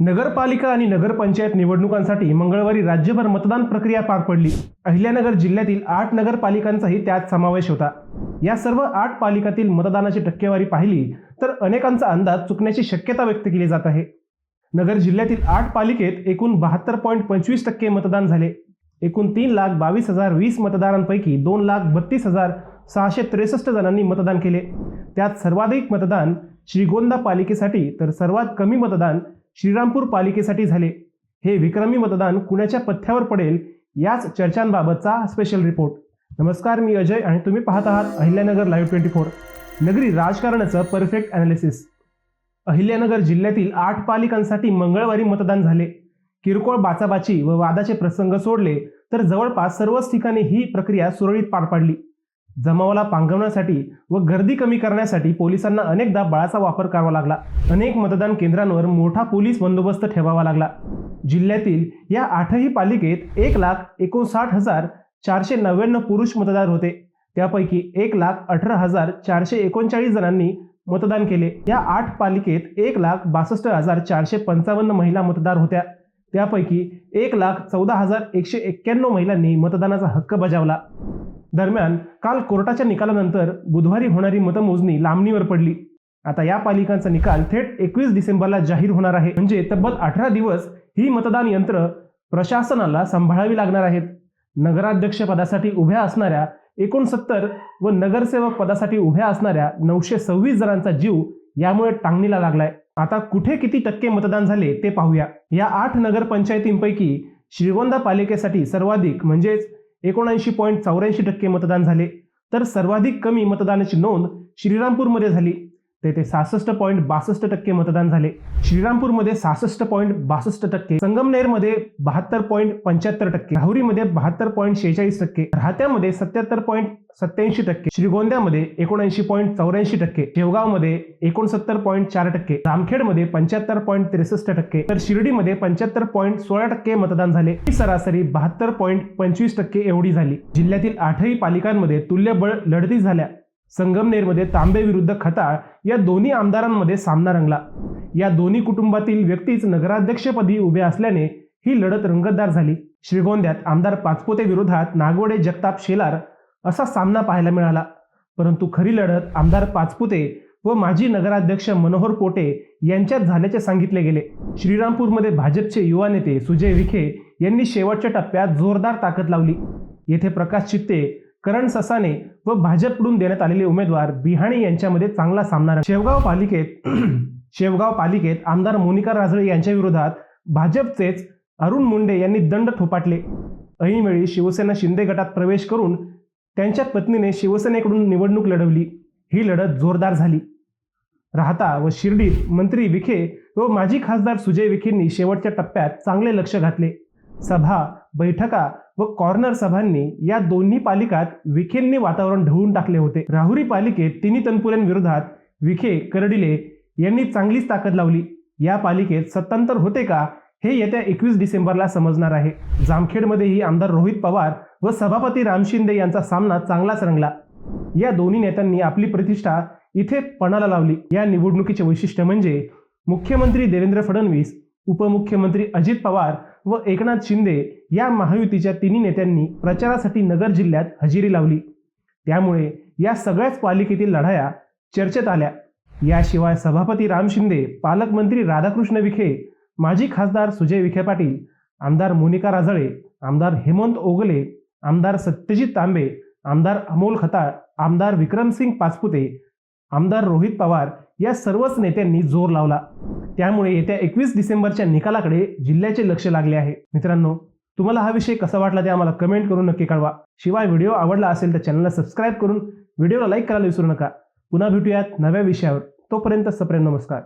नगरपालिका आणि नगरपंचायत निवडणुकांसाठी मंगळवारी राज्यभर मतदान प्रक्रिया पार पडली. अहिल्यानगर जिल्ह्यातील आठ नगरपालिकांचाही त्यात समावेश होता. या सर्व आठ पालिकातील मतदानाची टक्केवारी पाहिली तर अनेकांचा अंदाज चुकण्याची शक्यता व्यक्त केली जात आहे. नगर जिल्ह्यातील आठ पालिकेत एकूण बहात्तर पॉईंट पंचवीस टक्के मतदान झाले. एकूण तीन लाख बावीस हजार वीस मतदारांपैकी दोन लाख बत्तीस हजार सहाशे त्रेसष्ट जणांनी मतदान केले. त्यात सर्वाधिक मतदान श्रीगोंदा पालिकेसाठी तर सर्वात कमी मतदान श्रीरामपूर पालिकेसाठी झाले. हे विक्रमी मतदान कुणाच्या पथ्यावर पडेल याच चर्चांबाबतचा स्पेशल रिपोर्ट नमस्कार मी अजय आणि तुम्ही पाहत आहात अहिल्यानगर लाईव्ह ट्वेंटी फोर नगरी राजकारणाचं परफेक्ट अनालिसिस अहिल्यानगर जिल्ह्यातील आठ पालिकांसाठी मंगळवारी मतदान झाले. किरकोळ बाचाबाची व वादाचे प्रसंग सोडले तर जवळपास सर्वच ठिकाणी ही प्रक्रिया सुरळीत पार पाडली. जमावाला पांगवण्यासाठी व गर्दी कमी करण्यासाठी पोलिसांना अनेकदा बळाचा वापर करावा लागला. अनेक मतदान केंद्रांवर मोठा पोलीस बंदोबस्त ठेवावा लागला. जिल्ह्यातील या आठही पालिकेत एक लाख एकोणसाठ हजार चारशे नव्याण्णव पुरुष मतदार होते. त्यापैकी एक लाख अठरा हजार चारशे एकोणचाळीस जणांनी मतदान केले. या आठ पालिकेत एक लाख बासष्ट हजार चारशे पंचावन्न महिला मतदार होत्या. त्यापैकी एक लाख चौदा हजार एकशे एक्क्याण्णव महिलांनी मतदानाचा हक्क बजावला. दरम्यान काल कोर्टाच्या निकालानंतर बुधवारी होणारी मतमोजणी लांबणीवर पडली. आता या पालिकांचा निकाल थेट एकवीस डिसेंबरला जाहीर होणार आहे. म्हणजे तब्बल अठरा दिवस ही मतदान यंत्र प्रशासनाला सांभाळावी लागणार आहेत. नगराध्यक्ष पदासाठी उभ्या असणाऱ्या एकोणसत्तर व नगरसेवक पदासाठी उभ्या असणाऱ्या नऊशे सव्वीस जणांचा जीव यामुळे टांगणीला लागलाय. आता कुठे किती टक्के मतदान झाले ते पाहूया. या आठ नगरपंचायतींपैकी श्रीगोंदा पालिकेसाठी सर्वाधिक म्हणजेच एकोणऐंशी पॉईंट चौऱ्याऐंशी टक्के मतदान झाले. तर सर्वाधिक कमी मतदानाची नोंद श्रीरामपूरमध्ये झाली. तेथे सहासष्ट पॉईंट बासष्ट टक्के मतदान झाले. श्रीरामपूरमध्ये सहासष्ट पॉईंट बासष्ट टक्के संगमनेरमध्ये बहात्तर पॉईंट पंच्याहत्तर टक्के राहुरीमध्ये बहात्तर पॉईंट शेहेचाळीस टक्के राहत्यामध्ये सत्याहत्तर पॉईंट सत्याऐंशी टक्के श्रीगोंद्यामध्ये एकोणऐंशी पॉईंट चौऱ्याऐंशी टक्के शेवगावमध्ये एकोणसत्तर पॉईंट चार टक्के जामखेडमध्ये पंच्याहत्तर पॉईंट त्रेसष्ट टक्के तर शिर्डीमध्ये पंच्याहत्तर पॉईंट सोळा टक्के मतदान झाले. ही सरासरी बहात्तर पॉईंट पंचवीस टक्के एवढी झाली. जिल्ह्यातील आठही पालिकांमध्ये तुल्यबळ लढती झाल्या. संगमनेरमध्ये तांबे विरुद्ध खताळ या दोन्ही आमदारांमध्ये सामना रंगला. या दोन्ही कुटुंबातील व्यक्तीच नगराध्यक्षपदी उभे असल्याने ही लढत रंगतदार झाली. श्रीगोंद्यात आमदार पाचपोते विरोधात नागवडे जगताप शेलार असा सामना पाहायला मिळाला. परंतु खरी लढत आमदार पाचपुते व माजी नगराध्यक्ष मनोहर पोटे यांच्यात झाल्याचे सांगितले गेले. श्रीरामपूरमध्ये भाजपचे युवा नेते सुजय विखे यांनी शेवटच्या टप्प्यात जोरदार ताकद लावली. येथे प्रकाश चित्ते करण ससाने व भाजपकडून देण्यात आलेले उमेदवार बिहाणी यांच्यामध्ये चांगला सामना शेवगाव पालिकेत शेवगाव पालिकेत आमदार मोनिका राजळे यांच्या विरोधात भाजपचेच अरुण मुंडे यांनी दंड थोपाटले. ऐनवेळी शिवसेना शिंदे गटात प्रवेश करून त्यांच्या पत्नीने शिवसेनेकडून निवडणूक लढवली. ही लढत जोरदार झाली. राहता व शिर्डीत मंत्री विखे व माजी खासदार सुजय विखेंनी शेवटच्या टप्प्यात चांगले लक्ष घातले. सभा बैठका व कॉर्नर सभांनी या दोन्ही पालिकात विखेंनी वातावरण ढवळून टाकले होते. राहुरी पालिकेत तिन्ही तनपुऱ्यांविरोधात विखे करडिले यांनी चांगलीच ताकद लावली. या पालिकेत सत्तांतर होते का हे येत्या एकवीस डिसेंबरला समजणार आहे. जामखेडमध्येही आमदार रोहित पवार व सभापती राम शिंदे यांचा सामना चांगलाच रंगला. या दोन्ही नेत्यांनी आपली प्रतिष्ठा इथे पणाला लावली. या निवडणुकीचे वैशिष्ट्य म्हणजे मुख्यमंत्री देवेंद्र फडणवीस उपमुख्यमंत्री अजित पवार व एकनाथ शिंदे या महायुतीच्या तिन्ही नेत्यांनी प्रचारासाठी नगर जिल्ह्यात हजेरी लावली. त्यामुळे या सगळ्याच पालिकेतील लढाया चर्चेत आल्या. याशिवाय सभापती राम शिंदे पालकमंत्री राधाकृष्ण विखे माजी खासदार सुजय विखे पाटील आमदार मोनिका राजळे आमदार हेमंत ओगले आमदार सत्यजित तांबे आमदार अमोल खताळ आमदार विक्रमसिंग पाचपुते आमदार रोहित पवार या सर्वच नेत्यांनी जोर लावला. त्यामुळे येत्या एकवीस डिसेंबरच्या निकालाकडे जिल्ह्याचे लक्ष लागले आहे. मित्रांनो तुम्हाला हा विषय कसा वाटला ते आम्हाला कमेंट करून नक्की कळवा. शिवाय व्हिडिओ आवडला असेल तर चॅनलला सबस्क्राईब करून व्हिडिओला लाईक करायला विसरू नका. पुन्हा भेटूयात नव्या विषयावर. तोपर्यंत सप्रेम नमस्कार.